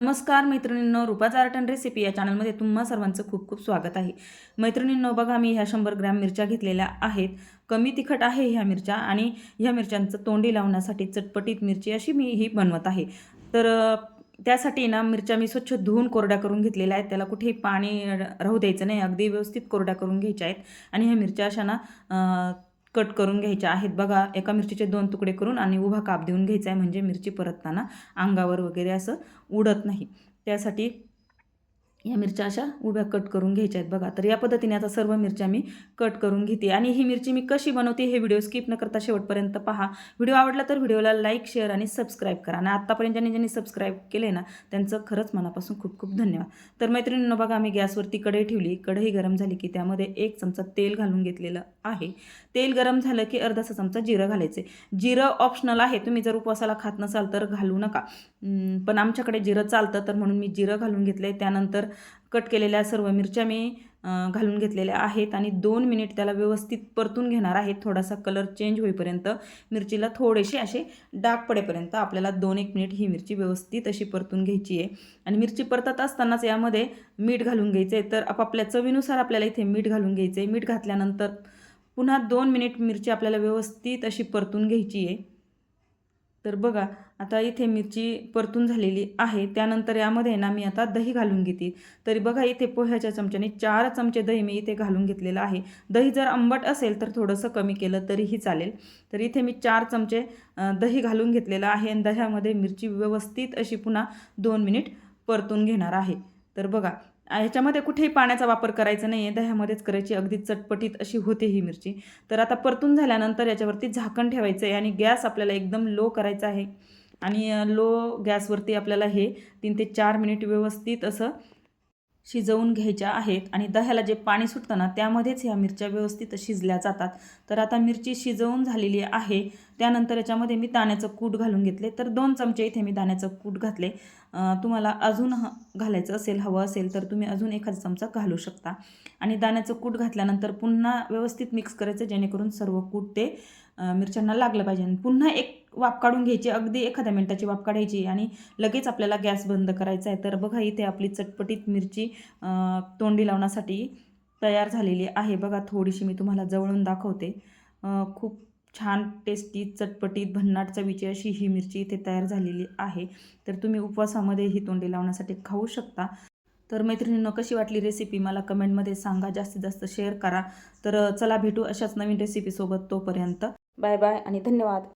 नमस्कार मैत्रिणींनो रुपाज art and recipe या चॅनलमध्ये तुम्हा सर्वांचं खूप खूप स्वागत आहे. मैत्रिणींनो बघा मी ह्या शंभर ग्रॅम मिरच्या घेतलेल्या आहेत. कमी तिखट आहे ह्या मिरच्या आणि ह्या मिरच्यांचं तोंडी लावण्यासाठी चटपटीत मिरची अशी मी ही बनवत आहे. तर त्यासाठी ना मिरच्या मी स्वच्छ धुवून कोरड्या करून घेतलेल्या आहेत. त्याला कुठेही पाणी राहू द्यायचं नाही. अगदी व्यवस्थित कोरड्या करून घ्यायच्या आहेत. आणि ह्या मिरच्या अशा ना कट करून घ्यायच्या आहेत. बघा एका मिरचीचे दोन तुकडे करून आणि उभा काप देऊन घ्यायचा आहे. म्हणजे मिरची परतताना अंगावर वगैरे असं उडत नाही. त्यासाठी या मिरच्या अशा उभ्या कट करून घ्यायच्या आहेत बघा. तर या पद्धतीने आता सर्व मिरच्या मी कट करून घेते. आणि ही मिरची मी कशी बनवते हे व्हिडिओ स्किप न करता शेवटपर्यंत पहा. व्हिडिओ आवडला तर व्हिडिओला लाईक शेअर आणि सबस्क्राईब करा. आणि आत्तापर्यंत ज्यांनी ज्यांनी सबस्क्राईब केले ना त्यांचं खरंच मनापासून खूप खूप धन्यवाद. तर मैत्रिणींनो बघा आम्ही गॅसवरती कढई ठेवली. कढई गरम झाली की त्यामध्ये एक चमचा तेल घालून घेतलेलं आहे. तेल गरम झालं की अर्धासा चमचा जिरं घालायचे जिरं ऑप्शनल आहे. तुम्ही जर उपवासाला खात नसाल तर घालू नका. पण आमच्याकडे जिरं चालतं तर म्हणून मी जिरं घालून घेतले त्यानंतर कट केलेल्या सर्व मिरच्या मी घालून घेतलेल्या आहेत आणि दोन मिनिट त्याला व्यवस्थित परतून घेणार आहेत. थोडासा कलर चेंज होईपर्यंत मिरचीला थोडेसे असे डाग पडेपर्यंत आपल्याला दोन एक मिनिट ही मिरची व्यवस्थित अशी परतून घ्यायची आहे. आणि मिरची परतत असतानाच यामध्ये मीठ घालून घ्यायचं आहे तर आपापल्या चवीनुसार आपल्याला इथे मीठ घालून घ्यायचं आहे मीठ घातल्यानंतर पुन्हा दोन मिनिट मिरची आपल्याला व्यवस्थित अशी परतून घ्यायची आहे. तर बघा आता इथे मिरची परतून झालेली आहे. त्यानंतर यामध्ये ना मी आता दही घालून घेते. तरी बघा इथे पोह्याच्या चमच्याने चार चमचे दही मी इथे घालून घेतलेलं आहे. दही जर आंबट असेल तर थोडंसं कमी केलं तरीही चालेल. तर इथे मी चार चमचे दही घालून घेतलेलं आहे आणि दह्यामध्ये मिरची व्यवस्थित अशी पुन्हा दोन मिनिट परतून घेणार आहे. तर बघा ह्याच्यामध्ये कुठेही पाण्याचा वापर करायचा नाही आहे दह्यामध्येच करायची अगदी चटपटीत अशी होते ही मिरची. तर आता परतून झाल्यानंतर याच्यावरती झाकण ठेवायचं आहे आणि गॅस आपल्याला एकदम लो करायचा आहे. आणि लो गॅसवरती आपल्याला हे तीन ते चार मिनिट व्यवस्थित असं शिजवून घ्यायच्या आहेत आणि दह्याला जे पाणी सुटतं ना त्यामध्येच ह्या मिरच्या व्यवस्थित शिजल्या जातात. तर आता मिरची शिजवून झालेली आहे. त्यानंतर याच्यामध्ये मी दाण्याचं कूट घालून घेतले. तर दोन चमचे इथे मी दाण्याचं कूट घातले. तुम्हाला अजून ह घालायचं असेल हवं असेल तर तुम्ही अजून एखादा चमचा घालू शकता. आणि दाण्याचं कूट घातल्यानंतर पुन्हा व्यवस्थित मिक्स करायचं जेणेकरून सर्व कूट ते मिरच्यांना लागलं पाहिजे. पुन्हा एक वाफ काढून घ्यायची अगदी एखाद्या मिनटाची वाफ काढायची आणि लगेच आपल्याला गॅस बंद करायचा आहे. तर बघा इथे आपली चटपटीत मिरची तोंडी लावण्यासाठी तयार झालेली आहे. बघा थोडीशी मी तुम्हाला जवळून दाखवते. खूप छान टेस्टी चटपटीत भन्नाट चवीची अशी ही मिरची इथे तयार झालेली आहे. तर तुम्ही उपवासामध्ये ही तोंडी लावण्यासाठी खाऊ शकता. तर मैत्रिणींनो कशी वाटली रेसिपी मला कमेंटमध्ये सांगा. जास्तीत जास्त शेअर करा. तर चला भेटू अशाच नवीन रेसिपीसोबत तोपर्यंत. बाय बाय आणि धन्यवाद.